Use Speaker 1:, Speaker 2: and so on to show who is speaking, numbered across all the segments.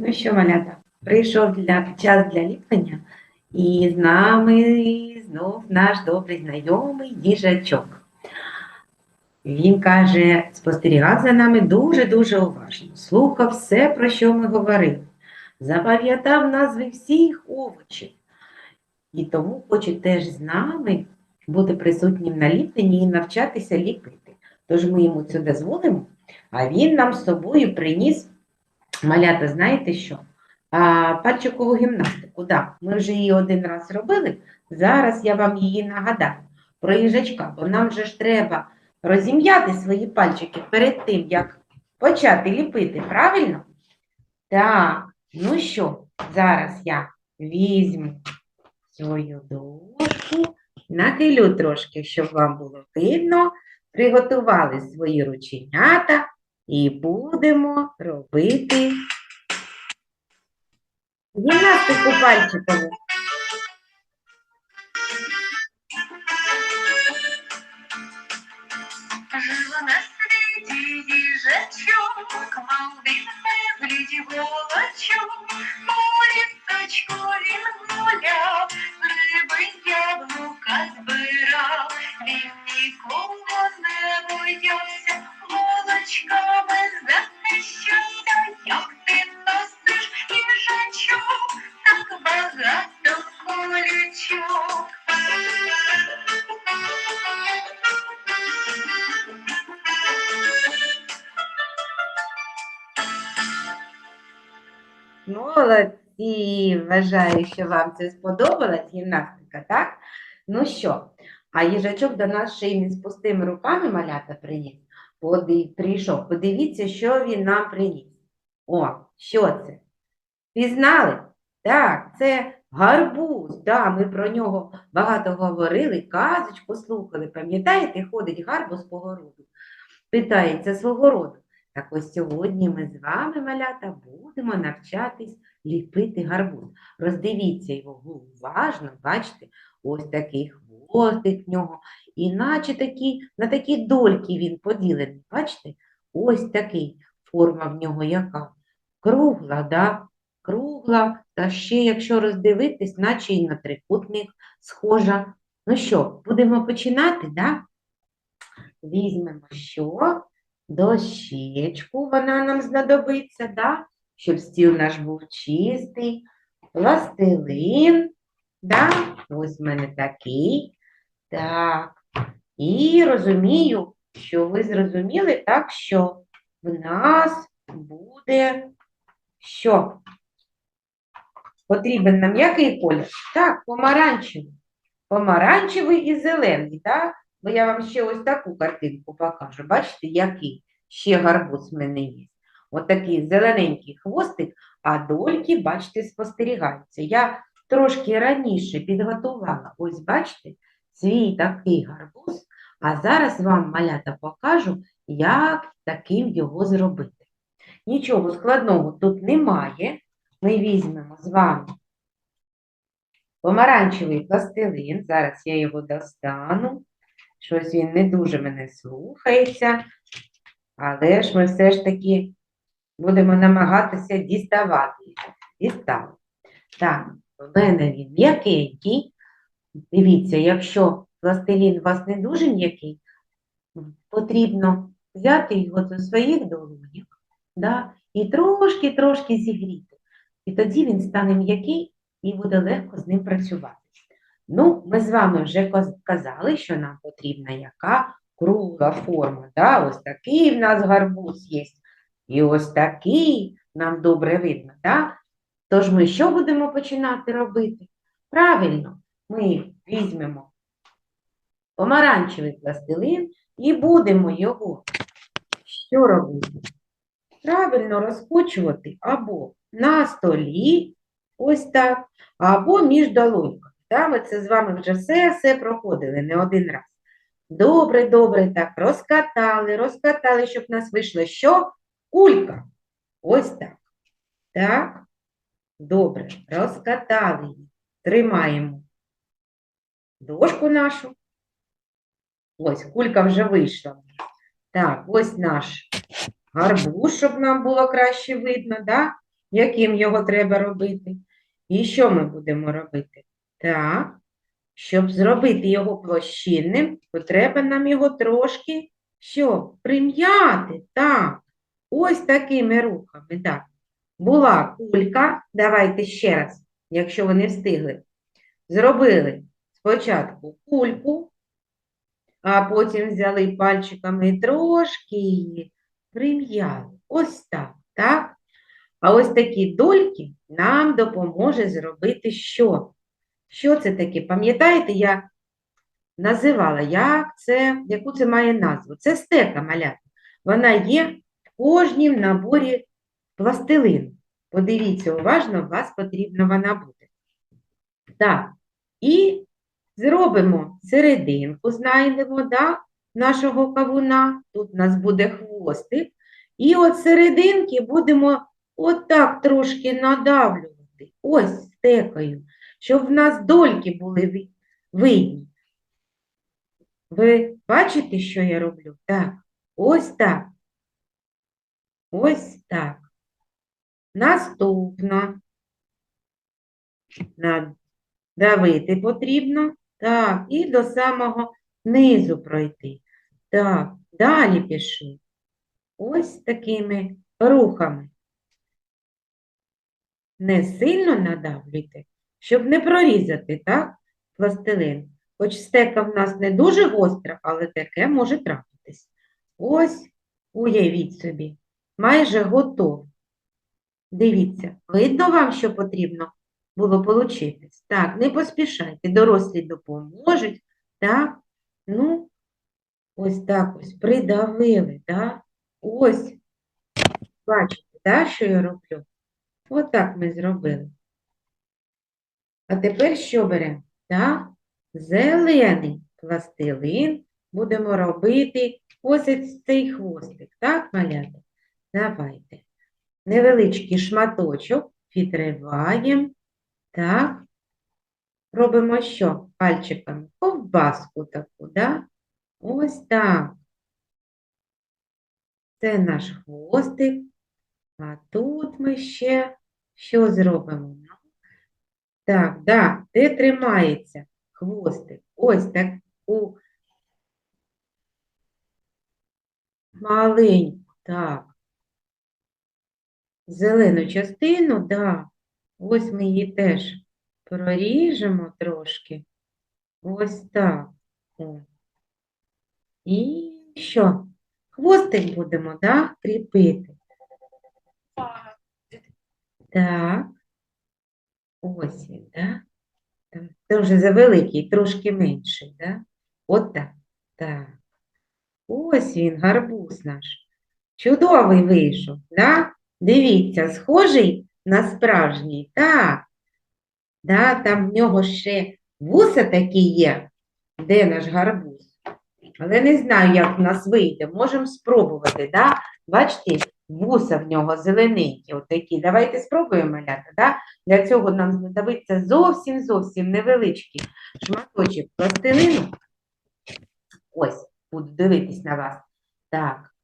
Speaker 1: Ну що, малята, прийшов для, час для ліплення, і з нами знов наш добрий знайомий їжачок. Він каже, спостерігав за нами дуже-дуже уважно, слухав все, про що ми говорили, запам'ятав назви всіх овочів. І тому хоче теж з нами бути присутнім на ліпленні і навчатися ліпити. Тож ми йому це дозволимо, а він нам з собою приніс Малята, знаєте що? А, пальчикову гімнастику, да, ми вже її один раз робили. Зараз я вам її нагадаю про їжачка, бо нам же ж треба розім'яти свої пальчики перед тим, як почати ліпити, правильно? Так, ну що, зараз я візьму свою дошку, нахилю трошки, щоб вам було видно, приготували свої рученята. І будемо робити гімнастику пальчикову.
Speaker 2: Жила на їжачок, мав він безліч волочок,
Speaker 1: Молодці! Вважаю, що вам це сподобалась гімнастика, так? Ну що, а їжачок до нас ще й з пустими руками малята приніс. Поди- Прийшов. Подивіться, що він нам приніс. О, що це? Пізнали? Так, це гарбуз. Да, ми про нього багато говорили, казочку слухали. Пам'ятаєте, ходить гарбуз по городу, питається свого роду. Так ось сьогодні ми з вами, малята, будемо навчатись ліпити гарбуз. Роздивіться його уважно, бачите, ось такий хвостик в нього, і наче такі, на такі дольки він поділений. Бачите? Ось такий форма в нього яка? Кругла, да? Кругла, та ще, якщо роздивитись, наче і на трикутник схожа. Ну що, будемо починати, да? Візьмемо що? Дощечку, вона нам знадобиться, да? Щоб стіл наш був чистий, пластилин, да? ось в мене такий. Так. І розумію, що ви зрозуміли так, що в нас буде що? Потрібен нам який колір? Так, помаранчевий. Помаранчевий і зелений, так? Бо я вам ще ось таку картинку покажу. Бачите, який ще гарбуз в мене є. Отакий зелененький хвостик, а дольки, бачите, спостерігаються. Я трошки раніше підготувала, ось бачите, свій такий гарбуз, а зараз вам, малята, покажу, як таким його зробити. Нічого складного тут немає. Ми візьмемо з вами помаранчевий пластилин. Зараз я його достану. Щось він не дуже мене слухається, але ж ми все ж таки будемо намагатися діставати. Дістали. Так, в мене він м'якенький. Дивіться, якщо пластилін у вас не дуже м'який, потрібно взяти його до своїх долонів да, і трошки-трошки зігріти. І тоді він стане м'який і буде легко з ним працювати. Ну, ми з вами вже казали, що нам потрібна яка кругла форма. Да? Ось такий в нас гарбуз є. І ось такий нам добре видно. Да? Тож ми що будемо починати робити? Правильно, ми візьмемо помаранчевий пластилин і будемо його що робити? Правильно розкочувати або на столі, ось так, або між долоньками. Да, ми це з вами вже все, все проходили не один раз. Добре, добре, так, розкатали, розкатали, щоб в нас вийшло що? Кулька. Ось так. Так. Добре, розкатали її. Тримаємо дошку нашу. Ось, кулька вже вийшла. Так, ось наш гарбуз, щоб нам було краще видно, да? яким його треба робити. І що ми будемо робити? Так, щоб зробити його площинним, то треба нам його трошки що? Прим'яти. Так, ось такими рухами. Так. Була кулька, давайте ще раз, якщо ви не встигли. Зробили спочатку кульку, а потім взяли пальчиками і трошки її прим'яли. Ось так, так? А ось такі дольки нам допоможе зробити що? Що це таке? Пам'ятаєте, я називала, як це, яку це має назву? Це стека малята. Вона є в кожній наборі пластилину. Подивіться уважно, у вас потрібна вона буде. Так, і зробимо серединку, знайдемо, да, нашого кавуна. Тут у нас буде хвостик. І от серединки будемо отак трошки надавлювати. Ось стекою, щоб в нас дольки були видні. Ви бачите, що я роблю? Так, ось так. Ось так. Наступна. Надавити потрібно. Так, і до самого низу пройти. Так, далі пишу. Ось такими рухами. Не сильно надавлюйте, щоб не прорізати, так, пластилин. Хоч стека в нас не дуже гостра, але таке може трапитись. Ось, уявіть собі, майже готово. Дивіться, видно вам, що потрібно було получитись? Так, не поспішайте, дорослі допоможуть. Так, ну, ось так ось придавили, так? Ось, бачите, так, що я роблю? Отак ми зробили. А тепер що беремо? Так, зелений пластилин будемо робити ось цей хвостик, так, малята? Давайте. Невеличкий шматочок відриваємо, так. Робимо що? Пальчиками ковбаску таку, да? Ось так. Це наш хвостик. А тут ми ще що зробимо? Так, да, де тримається хвостик? Ось таку маленьку, так. Зелену частину, да. Ось ми її теж проріжемо трошки. Ось так. І що? Хвостик будемо, да, кріпити. Так. Ось він, да? Це вже завеликий, трошки менший, да? От так. Так. Ось він, гарбуз наш. Чудовий вийшов, да? Дивіться, схожий на справжній, так. Да, там в нього ще вуса такі є. Де наш гарбуз? Але не знаю, як в нас вийде. Можемо спробувати, да? Бачите, вуса в нього зелененькі, отакі. Давайте спробуємо маляти, да? Для цього нам знадобиться зовсім зовсім невеличкий шматочок пластилину. Ось, буду дивитись на вас. Так.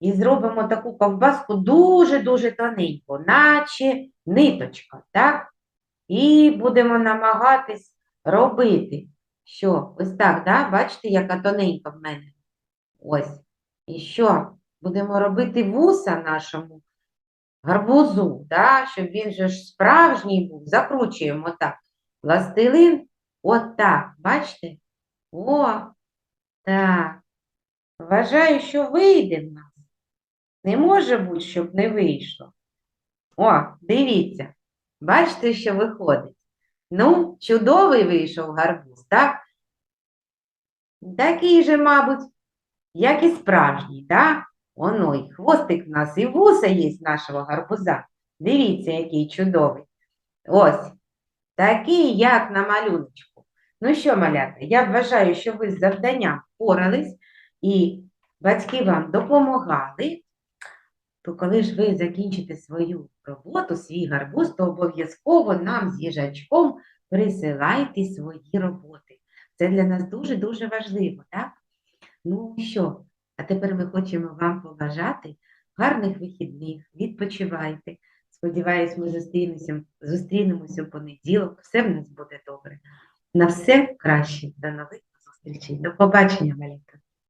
Speaker 1: І зробимо таку ковбаску дуже-дуже тоненьку, наче ниточка, так? І будемо намагатись робити. Що? Ось так, да? Бачите, яка тоненька в мене? Ось. І що? Будемо робити вуса нашому гарбузу, да? щоб він же ж справжній був. Закручуємо так. Пластилин. Отак. Бачите? О, так. Вважаю, що вийде в. Не може бути, щоб не вийшло. О, дивіться. Бачите, що виходить? Ну, чудовий вийшов гарбуз, так? Такий же, мабуть, як і справжній, так? Оно, і хвостик в нас, і вуса є з нашого гарбуза. Дивіться, який чудовий. Ось, такий, як на малюночку. Ну що, малята, я вважаю, що ви з завданням впорались, і батьки вам допомагали. То коли ж ви закінчите свою роботу, свій гарбуз, то обов'язково нам з їжачком присилайте свої роботи. Це для нас дуже-дуже важливо, так? Ну що, а тепер ми хочемо вам побажати гарних вихідних, відпочивайте, Сподіваюсь, ми зустрінемося, зустрінемося в понеділок. Все в нас буде добре. На все краще. До нових зустрічей. До побачення, Валіка.